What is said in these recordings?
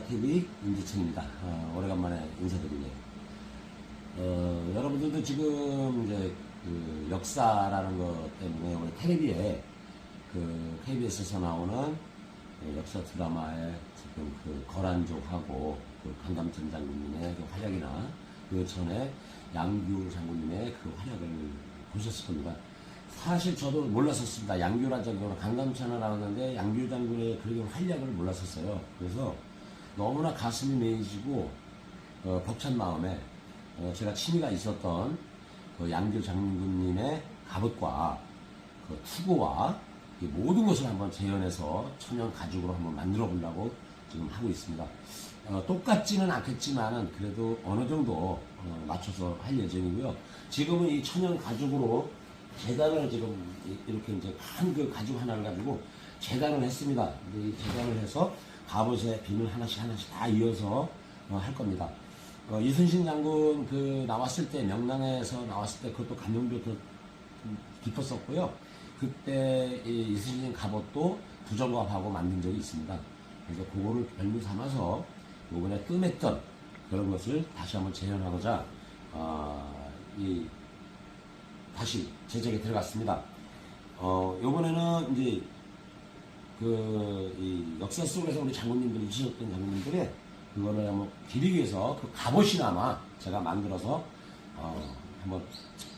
TV 임지천입니다. 어, 오래간만에 인사드리네요. 어, 여러분들도 지금 이제 그 역사라는 것 때문에 우리 텔레비에 그 KBS에서 나오는 그 역사 드라마에 지금 그 거란족하고 그 강감천 장군님의 그 활약이나 그 전에 양규 장군님의 그 활약을 보셨을 겁니다. 사실 저도 몰랐었습니다. 양규란 장군은 강감천을 나왔는데 양규 장군의 그런 활약을 몰랐었어요. 그래서 너무나 가슴이 메이지고 어, 벅찬 마음에 어, 제가 취미가 있었던 그 양규 장군님의 갑옷과 그 투고와 이 모든 것을 한번 재현해서 천연 가죽으로 한번 만들어 보려고 지금 하고 있습니다. 어, 똑같지는 않겠지만은 그래도 어느 정도 어, 맞춰서 할 예정이고요. 지금은 이 천연 가죽으로 재단을 지금 이- 이렇게 이제 큰 그 가죽 하나를 가지고 재단을 했습니다. 이 재단을 해서 갑옷에 비늘 하나씩 하나씩 다 이어서 어, 할 겁니다. 어, 이순신 장군 그 나왔을 때 명랑에서 나왔을 때 그것도 감명도 더 깊었었고요. 그때 이 이순신 갑옷도 부정갑하고 만든 적이 있습니다. 그래서 그거를 별미 삼아서 요번에 뜸했던 그런 것을 다시 한번 재현하고자 어, 이 다시 제작에 들어갔습니다. 어, 요번에는 이제 그, 이 역사 속에서 우리 장군님들이 있으셨던 장군님들이 그거를 한번 기리기 위해서 그 갑옷이나마 제가 만들어서 어, 한번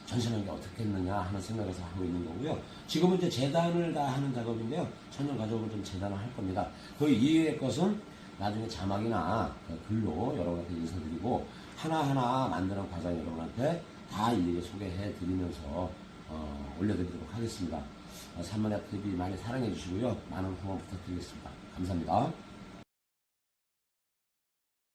전시하는 게 어떻겠느냐 하는 생각에서 하고 있는 거고요. 지금은 이제 재단을 다 하는 작업인데요. 천연 가족을 좀 재단을 할 겁니다. 그 이외의 것은 나중에 자막이나 그 글로 여러분한테 인사드리고 하나하나 만드는 과정 여러분한테 다 일일이 소개해 드리면서 어, 올려드리도록 하겠습니다. 어, 산만야 TV 많이 사랑해 주시고요. 많은 후원 부탁드리겠습니다. 감사합니다.